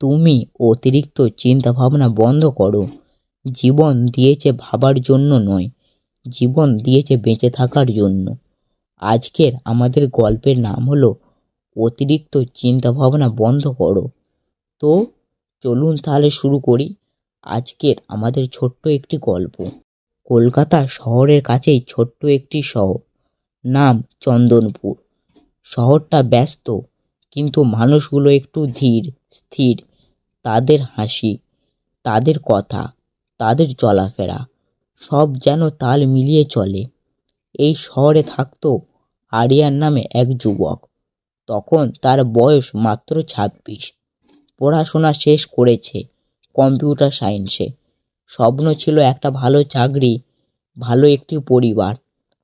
তুমি অতিরিক্ত চিন্তা ভাবনা বন্ধ করো। জীবন দিয়েছে ভাবার জন্য নয়, জীবন দিয়েছে বেঁচে থাকার জন্য। আজকের আমাদের গল্পের নাম হলো, অতিরিক্ত চিন্তা ভাবনা বন্ধ করো। তো, চলুন তাহলে শুরু করি আজকের আমাদের ছোট্ট একটি গল্প। কলকাতা শহরের কাছেই ছোট্ট একটি শহর, নাম চন্দনপুর। শহরটা ব্যস্ত, কিন্তু মানুষগুলো একটু ধীর, স্থির। তাদের হাসি, তাদের কথা, তাদের চলাফেরা, সব যেন তাল মিলিয়ে চলে। এই শহরে থাকতো আরিয়ান নামে এক যুবক। তখন তার বয়স মাত্র ছাব্বিশ। পড়াশোনা শেষ করেছে কম্পিউটার সায়েন্সে। স্বপ্ন ছিল একটা ভালো চাকরি, ভালো একটি পরিবার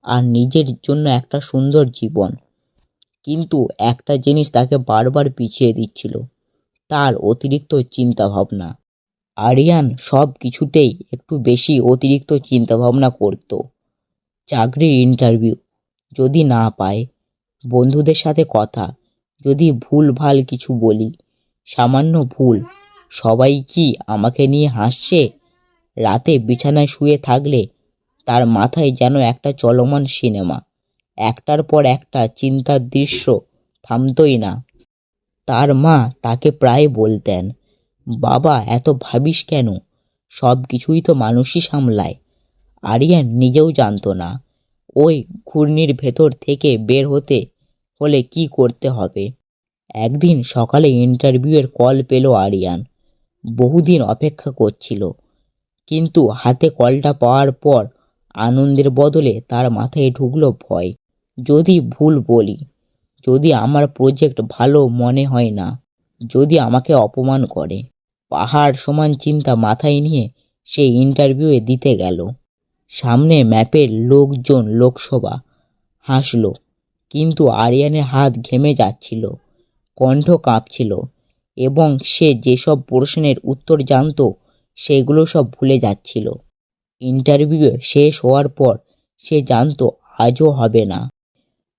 আর নিজের জন্য একটা সুন্দর জীবন। কিন্তু একটা জিনিস তাকে বারবার পিছিয়ে দিচ্ছিল। তার অতিরিক্ত চিন্তা ভাবনা আরিয়ান সব কিছুতেই একটু বেশি অতিরিক্ত চিন্তা ভাবনা করত। চাকরির ইন্টারভিউ যদি না পায়, বন্ধুদের সাথে কথা, যদি ভুল ভালো কিছু বলি, সামান্য ভুল, সবাই কি আমাকে নিয়ে হাসছে? রাতে বিছানায় শুয়ে থাকলে তার মাথায় যেন একটা চলমান সিনেমা। একটার পর একটা চিন্তার দৃশ্য থামতই না। তার মা তাকে প্রায় বলতেন, বাবা, এত ভাবিস কেন? সব কিছুই তো মানুষই সামলায়। আরিয়ান নিজেও জানতো না। ওই ঘূর্ণির ভেতর থেকে বের হতে হলে কি করতে হবে? একদিন সকালে ইন্টারভিউয়ের কল পেল আরিয়ান। বহুদিন অপেক্ষা করছিল। কিন্তু হাতে কলটা পাওয়ার পর আনন্দের বদলে তার মাথায় ঢুকলো ভয়। যদি ভুল বলি যদি আমার প্রজেক্ট ভালো মনে হয় না, যদি আমাকে অপমান করে, পাহাড় সমান চিন্তা মাথায় নিয়ে সে ইন্টারভিউয়ে দিতে গেল। সামনে ম্যাপের লোকজন লোকসভা হাসলো, কিন্তু আরিয়ানের হাত ঘেমে যাচ্ছিল, কণ্ঠ কাঁপছিল এবং সে যেসব প্রশ্নের উত্তর জানতো, সেগুলো সব ভুলে যাচ্ছিল। ইন্টারভিউ শেষ হওয়ার পর সে জানতো আজও হবে না।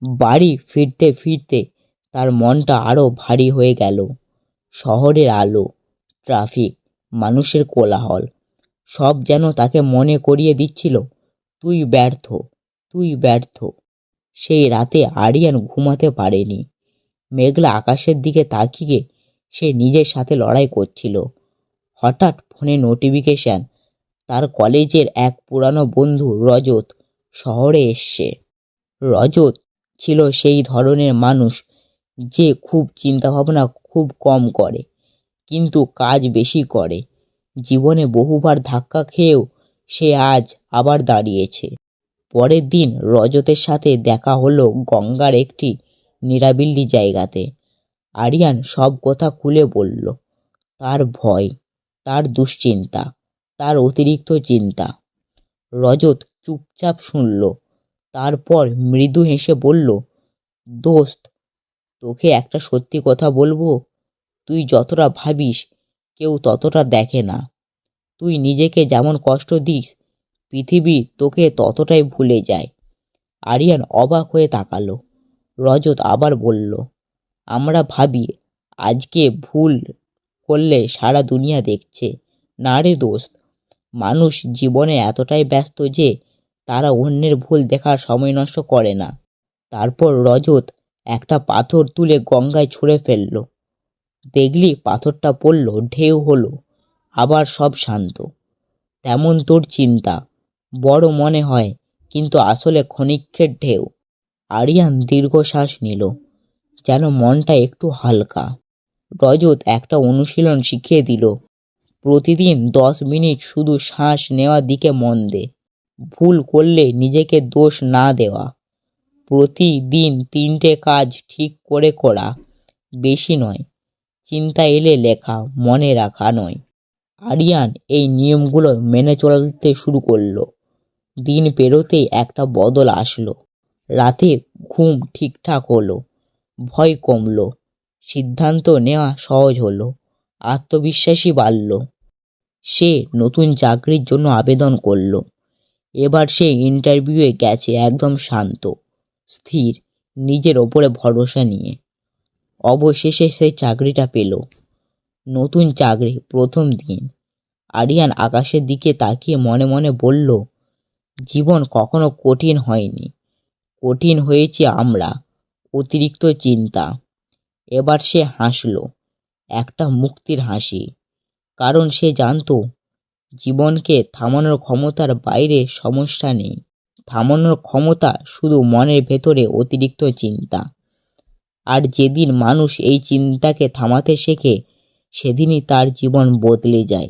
বাড়ি ফিরতে ফিরতে তার মনটা আরও ভারী হয়ে গেল। শহরের আলো, ট্রাফিক, মানুষের কোলাহল, সব যেন তাকে মনে করিয়ে দিচ্ছিল, তুই ব্যর্থ তুই ব্যর্থ। সেই রাতে আরিয়ান ঘুমাতে পারেনি। মেঘলা আকাশের দিকে তাকিয়ে সে নিজের সাথে লড়াই করছিল। হঠাৎ ফোনে নোটিফিকেশান, তার কলেজের এক পুরানো বন্ধু রজত শহরে এসছে। রজত ছিল সেই ধরনের মানুষ যে খুব চিন্তাভাবনা খুব কম করে, কিন্তু কাজ বেশি করে। জীবনে বহুবার ধাক্কা খেয়েও সে আজ আবার দাঁড়িয়েছে। পরের দিন রজতের সাথে দেখা হলো গঙ্গার একটি নিরাবিল্লি জায়গাতে। আরিয়ান সব কথা খুলে বলল, তার ভয়, তার দুশ্চিন্তা, তার অতিরিক্ত চিন্তা। রজত চুপচাপ শুনল তারপর মৃদু হেসে বলল, দোস্ত, তোকে একটা সত্যি কথা বলব। তুই যতটা ভাবিস, কেউ ততটা দেখে না। তুই নিজেকে যেমন কষ্ট দিস, পৃথিবী তোকে ততটাই ভুলে যায়। আরিয়ান অবাক হয়ে তাকালো। রজত আবার বলল, আমরা ভাবি, আজকে ভুল করলে সারা দুনিয়া দেখছে। না রে দোস্ত, মানুষ জীবনে এতটাই ব্যস্ত যে তারা অন্যের ভুল দেখার সময় নষ্ট করে না। তারপর রজত একটা পাথর তুলে গঙ্গায় ছুঁড়ে ফেলল। দেখলি পাথরটা পড়ল, ঢেউ হলো, আবার সব শান্ত। তেমন তোর চিন্তা, বড় মনে হয়, কিন্তু আসলে ক্ষণিক্ষের ঢেউ। আরিয়ান দীর্ঘশ্বাস নিল, যেন মনটা একটু হালকা। রজত একটা অনুশীলন শিখিয়ে দিল, প্রতিদিন দশ মিনিট শুধু শ্বাস নেওয়ার দিকে মন দে। ভুল করলে নিজেকে দোষ না দেওয়া। প্রতিদিন তিনটে কাজ ঠিক করে করা বেশি নয়, চিন্তা এলে লেখা, মনে রাখা নয়। আরিয়ান এই নিয়মগুলো মেনে চলতে শুরু করল। দিন পেরোতেই একটা বদল আসলো। রাতে ঘুম ঠিকঠাক হলো, ভয় কমলো, সিদ্ধান্ত নেওয়া সহজ হলো আত্মবিশ্বাসী বাড়ল। সে নতুন চাকরির জন্য আবেদন করল। এবার সে ইন্টারভিউয়ে গেছে একদম শান্ত, স্থির, নিজের ওপরে ভরসা নিয়ে। অবশেষে সে চাকরিটা পেল। নতুন চাকরি, প্রথম দিন। আরিয়ান আকাশের দিকে তাকিয়ে মনে মনে বলল, জীবন কখনো কঠিন হয়নি। কঠিন হয়েছে আমরা। অতিরিক্ত চিন্তা। এবার সে হাসল, একটা মুক্তির হাসি। কারণ সে জানতো জীবনকে থামানোর ক্ষমতার বাইরে সমস্যা নেই। থামানোর ক্ষমতা শুধু মনের ভেতরে অতিরিক্ত চিন্তা। আর যেদিন মানুষ এই চিন্তাকে থামাতে শেখে, সেদিনই তার জীবন বদলে যায়।